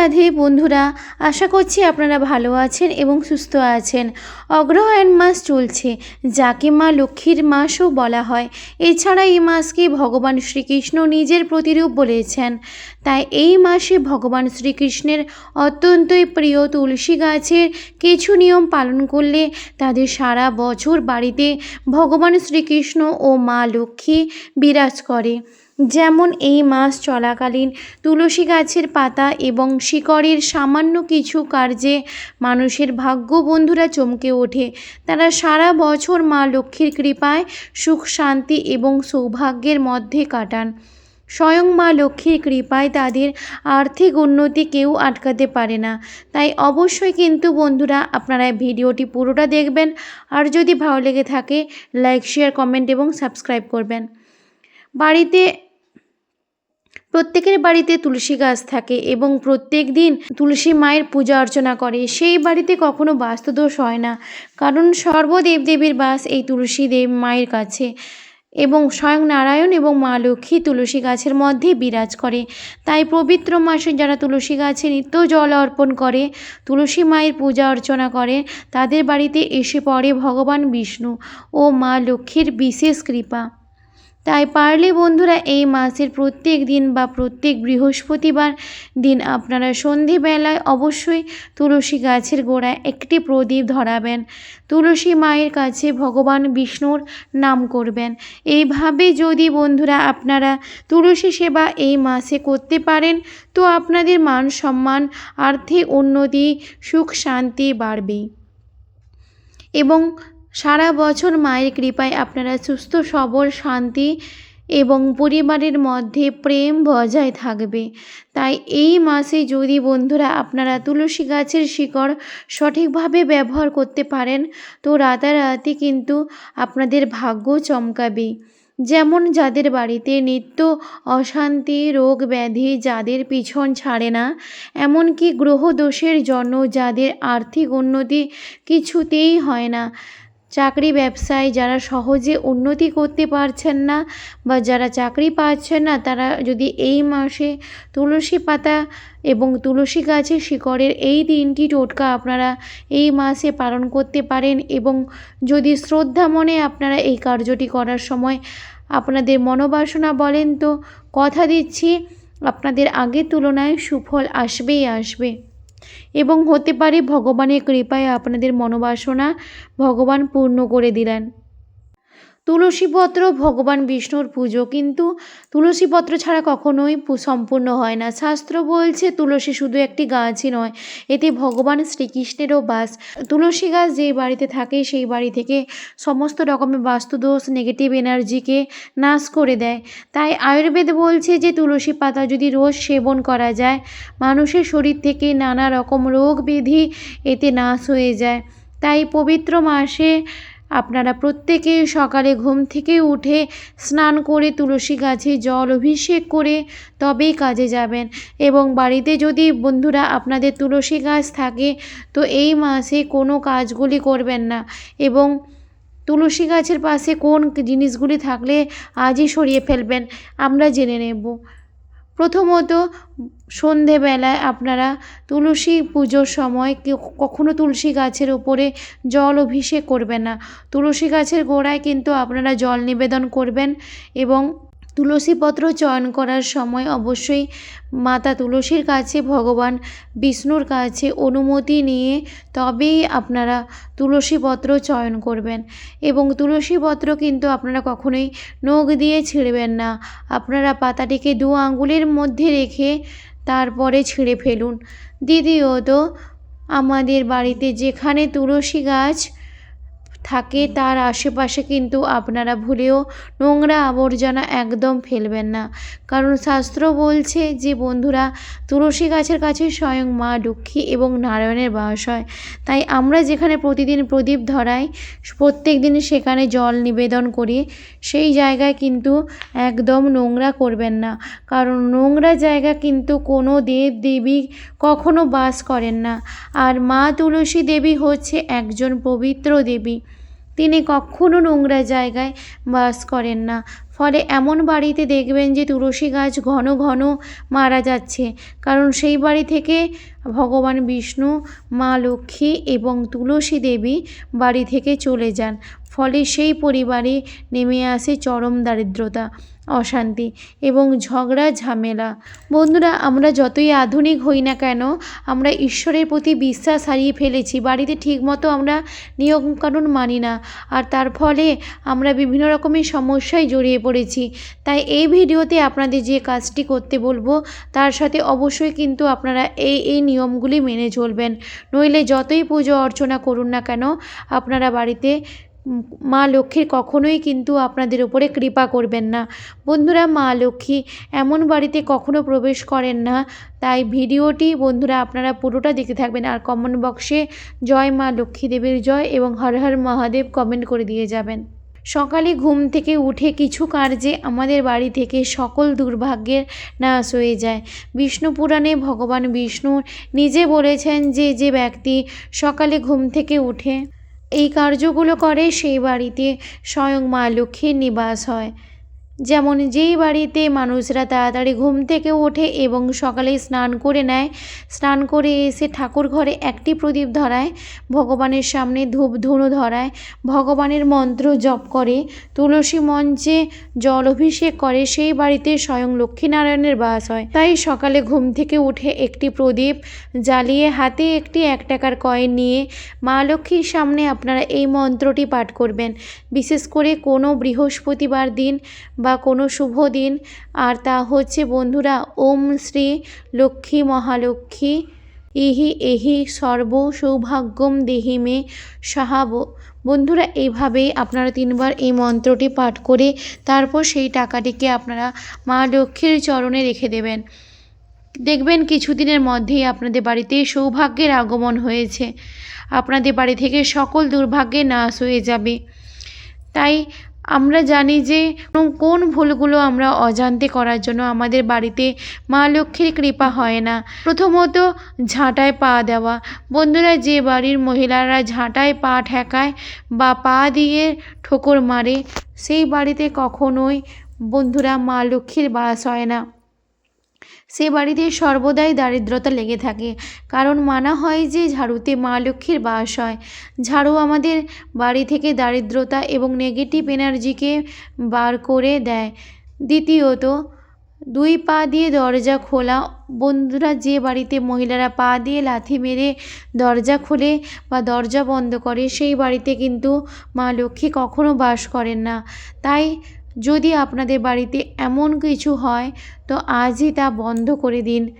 রাধে বন্ধুরা, আশা করছি আপনারা ভালো আছেন এবং সুস্থ আছেন। অগ্রহায়ণ মাস চলছে, যাকে মা লক্ষ্মীর মাসও বলা হয়। এছাড়া এই মাসকে ভগবান শ্রীকৃষ্ণ নিজের প্রতিরূপ বলেছেন। তাই এই মাসে ভগবান শ্রীকৃষ্ণের অত্যন্তই প্রিয় তুলসী গাছের কিছু নিয়ম পালন করলে তাদের সারা বছর বাড়িতে ভগবান শ্রীকৃষ্ণ ও মা লক্ষ্মী বিরাজ করে। যেমন এই মাস চলাকালীন তুলসী গাছের পাতা এবং শিকড়ের সামান্য কিছু কার্যে মানুষের ভাগ্য বন্ধুরা চমকে ওঠে। তারা সারা বছর মা লক্ষ্মীর কৃপায় সুখ, শান্তি এবং সৌভাগ্যের মধ্যে কাটান। স্বয়ং মা লক্ষ্মীর কৃপায় তাদের আর্থিক উন্নতি কেউ আটকাতে পারে না। তাই অবশ্যই কিন্তু বন্ধুরা আপনারা ভিডিওটি পুরোটা দেখবেন। আর যদি ভালো লেগে থাকে, লাইক, শেয়ার, কমেন্ট এবং সাবস্ক্রাইব করবেন। বাড়িতে প্রত্যেকের বাড়িতে তুলসী গাছ থাকে এবং প্রত্যেক দিন তুলসী মায়ের পূজা অর্চনা করে। সেই বাড়িতে কখনো বাস্তুদোষ হয় না। কারণ সর্বদেব দেবীর বাস এই তুলসী দেব মায়ের কাছে এবং স্বয়ং নারায়ণ এবং মা লক্ষ্মী তুলসী গাছের মধ্যে বিরাজ করে। তাই পবিত্র মাসে যারা তুলসী গাছে নিত্য জল অর্পণ করে, তুলসী মায়ের পূজা অর্চনা করে, তাদের বাড়িতে এসে পড়ে ভগবান বিষ্ণু ও মা লক্ষ্মীর বিশেষ কৃপা। তাই পারলে বন্ধুরা এই মাসের প্রত্যেক দিন বা প্রত্যেক বৃহস্পতিবার দিন আপনারা সন্ধেবেলায় অবশ্যই তুলসী গাছের গোড়ায় একটি প্রদীপ ধরাবেন। তুলসী মায়ের কাছে ভগবান বিষ্ণুর নাম করবেন। এইভাবে যদি বন্ধুরা আপনারা তুলসী সেবা এই মাসে করতে পারেন, তো আপনাদের মান সম্মান, আর্থিক উন্নতি, সুখ শান্তি বাড়বেই। এবং সারা বছর মায়ের কৃপায় আপনারা সুস্থ, সবল, শান্তি এবং পরিবারের মধ্যে প্রেম বজায় থাকবে। তাই এই মাসে যদি বন্ধুরা আপনারা তুলসী গাছের শিকড় সঠিকভাবে ব্যবহার করতে পারেন, তো রাতারাতি কিন্তু আপনাদের ভাগ্য চমকাবে। যেমন যাদের বাড়িতে নিত্য অশান্তি, রোগ ব্যাধি যাদের পিছন ছাড়ে না, এমনকি গ্রহ দোষের জন্য যাদের আর্থিক উন্নতি কিছুতেই হয় না চাকরি ব্যবসায় যারা সহজে উন্নতি করতে পারছেন না বা যারা চাকরি পাচ্ছেন না, তারা যদি এই মাসে তুলসী পাতা এবং তুলসী গাছের শিকড়ের এই তিনটি টোটকা আপনারা এই মাসে পালন করতে পারেন এবং যদি শ্রদ্ধা মনে আপনারা এই কার্যটি করার সময় আপনাদের মনোবাসনা বলেন তো, কথা দিচ্ছি, আপনাদের আগের তুলনায় সুফল আসবেই আসবে। এবং হতে পারে ভগবানের কৃপায় আপনাদের মনোবাসনা ভগবান পূর্ণ করে দিলেন। তুলসীপত্র, ভগবান বিষ্ণুর পুজো। কিন্তু তুলসীপত্র ছাড়া কখনোই সম্পূর্ণ হয় না। শাস্ত্র বলছে তুলসী শুধু একটি গাছই নয়, এতে ভগবান শ্রীকৃষ্ণেরও বাস। তুলসী গাছ যেই বাড়িতে থাকে সেই বাড়ি থেকে সমস্ত রকমের বাস্তুদোষ নেগেটিভ এনার্জিকে নাশ করে দেয়। তাই আয়ুর্বেদ বলছে যে তুলসী পাতা যদি রোজ সেবন করা যায়, মানুষের শরীর থেকে নানা রকম রোগ ব্যাধি এতে নাশ হয়ে যায়। তাই পবিত্র মাসে আপনারা প্রত্যেকে সকালে ঘুম থেকে উঠে স্নান করে তুলসী গাছে জল অভিষেক করে তবেই কাজে যাবেন। এবং বাড়িতে যদি বন্ধুরা আপনাদের তুলসী গাছ থাকে, তো এই মাসে কোনো কাজগুলি করবেন না। এবং তুলসী গাছের পাশে কোন জিনিসগুলি থাকলে আজই সরিয়ে ফেলবেন, আমরা জেনে নেব। প্রথমত সন্ধেবেলায় আপনারা তুলসী পুজোর সময় কখনো তুলসী গাছের উপরে জল অভিষেক করবেন না। তুলসী গাছের গোড়ায় কিন্তু আপনারা জল নিবেদন করবেন এবং তুলসী পত্র চয়ন করার সময় অবশ্যই মাতা তুলসীর কাছে, ভগবান বিষ্ণুর কাছে অনুমতি নিয়ে তবেই আপনারা তুলসী পত্র চয়ন করবেন। এবং তুলসী পত্র কিন্তু আপনারা কখনোই নখ দিয়ে ছিঁড়বেন না। আপনারা পাতাটিকে দু আঙ্গুলের মধ্যে রেখে তারপরে ছিঁড়ে ফেলুন। দ্বিতীয়ত, আমাদের বাড়িতে যেখানে তুলসী গাছ থাকে, তার আশেপাশে কিন্তু আপনারা ভুলেও নোংরা আবর্জনা একদম ফেলবেন না। কারণ শাস্ত্র বলছে যে, বন্ধুরা, তুলসী গাছের কাছে স্বয়ং মা লক্ষ্মী এবং নারায়ণের বাস হয়। তাই আমরা যেখানে প্রতিদিন প্রদীপ ধরাই, প্রত্যেক দিন সেখানে জল নিবেদন করি। সেই জায়গায় কিন্তু একদম নোংরা করবেন না। কারণ নোংরা জায়গা কিন্তু কোনো দেব দেবী কখনো বাস করেন না। আর মা তুলসী দেবী হচ্ছে একজন পবিত্র দেবী। তিনি কখনো নোংরা জায়গায় বাস করেন না। ফলে এমন বাড়িতে দেখবেন যে তুলসী গাছ ঘন ঘন মারা যাচ্ছে। কারণ সেই বাড়ি থেকে ভগবান বিষ্ণু, মা লক্ষ্মী এবং তুলসী দেবী বাড়ি থেকে চলে যান। ফলে সেই পরিবারে নেমে আসে চরম দারিদ্রতা, অশান্তি এবং ঝগড়া, ঝামেলা। বন্ধুরা, আমরা যতই আধুনিক হই না কেন, আমরা ঈশ্বরের প্রতি বিশ্বাস হারিয়ে ফেলেছি। বাড়িতে ঠিকমতো আমরা নিয়মকানুন মানি না আর তার ফলে আমরা বিভিন্ন রকমের সমস্যায় জড়িয়ে পড়েছি। তাই এই ভিডিওতে আপনাদের যে কাজটি করতে বলব, তার সাথে অবশ্যই কিন্তু আপনারা এই এই নিয়মগুলি মেনে চলবেন। নইলে যতই পুজো অর্চনা করুন না কেন, আপনারা বাড়িতে মা লক্ষ্মীর কখনোই কিন্তু আপনাদের উপরে কৃপা করবেন না। বন্ধুরা, মা লক্ষ্মী এমন বাড়িতে কখনো প্রবেশ করেন না। তাই ভিডিওটি বন্ধুরা আপনারা পুরোটা দেখতে থাকবেন আর কমেন্ট বক্সে জয় মা লক্ষ্মী দেবীর জয় এবং হর হর মহাদেব কমেন্ট করে দিয়ে যাবেন। সকালে ঘুম থেকে উঠে কিছু কার্যে আমাদের বাড়ি থেকে সকল দুর্ভাগ্যের নাশ হয়ে যায়। বিষ্ণু পুরাণে ভগবান বিষ্ণু নিজে বলেছেন যে যে ব্যক্তি সকালে ঘুম থেকে উঠে এই কার্যগুলো করে সেই বাড়িতে স্বয়ং মা লক্ষ্মীর নিবাস হয়। যেমন যেই বাড়িতে মানুষরা তাড়াতাড়ি ঘুম থেকে ওঠে এবং সকালে স্নান করে নেয়, স্নান করে এসে ঠাকুর ঘরে একটি প্রদীপ ধরায়, ভগবানের সামনে ধূপ ধুনো ধরায়, ভগবানের মন্ত্র জপ করে, তুলসী মঞ্চে জল অভিষেক করে, সেই বাড়িতে স্বয়ং লক্ষ্মীনারায়ণের বাস হয়। তাই সকালে ঘুম থেকে উঠে একটি প্রদীপ জ্বালিয়ে হাতে একটি এক টাকার কয়েন নিয়ে মা লক্ষ্মীর সামনে আপনারা এই মন্ত্রটি পাঠ করবেন। বিশেষ করে কোনো বৃহস্পতিবার দিন বা কোনো শুভ দিন। আর তা হচ্ছে, বন্ধুরা, ওম শ্রী লক্ষ্মী মহালক্ষ্মী। ইহি এহি সর্ব সৌভাগ্যম দেহি মে সাহাব। বন্ধুরা, এইভাবেই আপনারা তিনবার এই মন্ত্রটি পাঠ করে তারপর সেই টাকাটিকে আপনারা মা লক্ষ্মীর চরণে রেখে দেবেন। দেখবেন কিছুদিনের মধ্যেই আপনাদের বাড়িতে সৌভাগ্যের আগমন হয়েছে। আপনাদের বাড়ি থেকে সকল দুর্ভাগ্যে নাশ হয়ে যাবে। তাই আমরা জানি যে কোন ভুলগুলো আমরা অজান্তে করার জন্য আমাদের বাড়িতে মা লক্ষ্মীর কৃপা হয় না। প্রথমত ঝাঁটায় পা দেওয়া। বন্ধুরা, যে বাড়ির মহিলারা ঝাঁটায় পা ঠেকায় বা পা দিয়ে ঠোকর মারে, সেই বাড়িতে কখনোই বন্ধুরা মা লক্ষ্মীর বাস হয় না। সে বাড়িতে সর্বদাই দারিদ্রতা লেগে থাকে। কারণ মানা হয় যে ঝাড়ুতে মা লক্ষ্মীর বাস হয়। ঝাড়ু আমাদের বাড়ি থেকে দারিদ্রতা এবং নেগেটিভ এনার্জিকে বার করে দেয়। দ্বিতীয়ত, দুই পা দিয়ে দরজা খোলা। বন্ধুরা, যে বাড়িতে মহিলারা পা দিয়ে লাথি মেরে দরজা খোলে বা দরজা বন্ধ করে, সেই বাড়িতে কিন্তু মা লক্ষ্মী কখনো বাস করেন না। তাই যদি আপনাদের বাড়িতে এমন কিছু হয়, তো আজই তা বন্ধ করে দিন।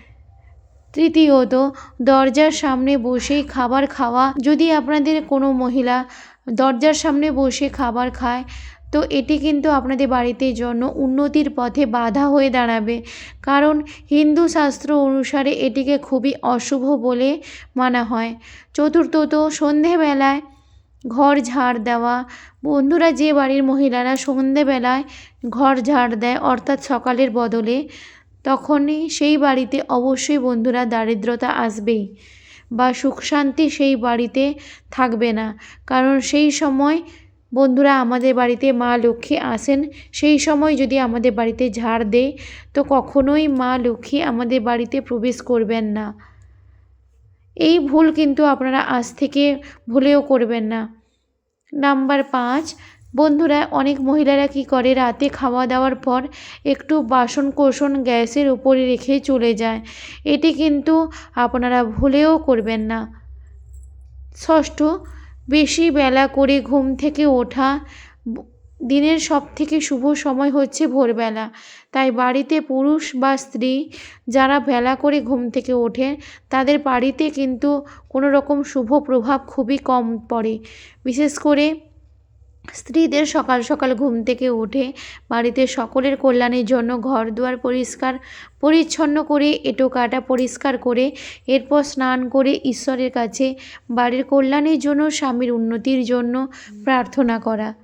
তৃতীয়ত, দরজার সামনে বসেই খাবার খাওয়া। যদি আপনাদের কোনো মহিলা দরজার সামনে বসে খাবার খায়, তো এটি কিন্তু আপনাদের বাড়িতে জন্য উন্নতির পথে বাধা হয়ে দাঁড়াবে। কারণ হিন্দু শাস্ত্র অনুসারে এটিকে খুবই অশুভ বলে মানা হয়। চতুর্থত, সন্ধেবেলায় ঘর ঝাড় দেওয়া। বন্ধুরা, যে বাড়ির মহিলারা সন্ধেবেলায় ঘর ঝাড় দেয়, অর্থাৎ সকালের বদলে, তখনই সেই বাড়িতে অবশ্যই বন্ধুরা দারিদ্রতা আসবেই বা সুখ শান্তি সেই বাড়িতে থাকবে না। কারণ সেই সময় বন্ধুরা, আমাদের বাড়িতে মা লক্ষ্মী আসেন, সেই সময় যদি আমাদের বাড়িতে ঝাড় দেয়, তো কখনোই মা লক্ষ্মী আমাদের বাড়িতে প্রবেশ করবেন না। এই ভুল কিন্তু আপনারা আজ থেকে ভুলেও করবেন না। নাম্বার পাঁচ, বন্ধুরা, অনেক মহিলারা কি করে? রাতে খাওয়া দাওয়ার পর একটু বাসন কোষণ গ্যাসের উপরে রেখে চলে যায়। এটি কিন্তু আপনারা ভুলেও করবেন না। ষষ্ঠ, বেশি বেলা করে ঘুম থেকে ওঠা দিনের সব থেকে শুভ সময় হচ্ছে ভোরবেলা। তাই বাড়িতে পুরুষ বা স্ত্রী যারা বেলা করে ঘুম থেকে ওঠে, তাদের বাড়িতে কিন্তু কোনো রকম শুভ প্রভাব খুবই কম পড়ে। বিশেষ করে স্ত্রীদের সকাল সকাল ঘুম থেকে উঠে বাড়িতে সকলের কল্যাণের জন্য ঘর দুয়ার পরিষ্কার, পরিচ্ছন্ন করে এঁটো কাটা পরিষ্কার করে, এরপর স্নান করে ঈশ্বরের কাছে, বাড়ির কল্যাণের জন্য, স্বামীর উন্নতির জন্য প্রার্থনা করা।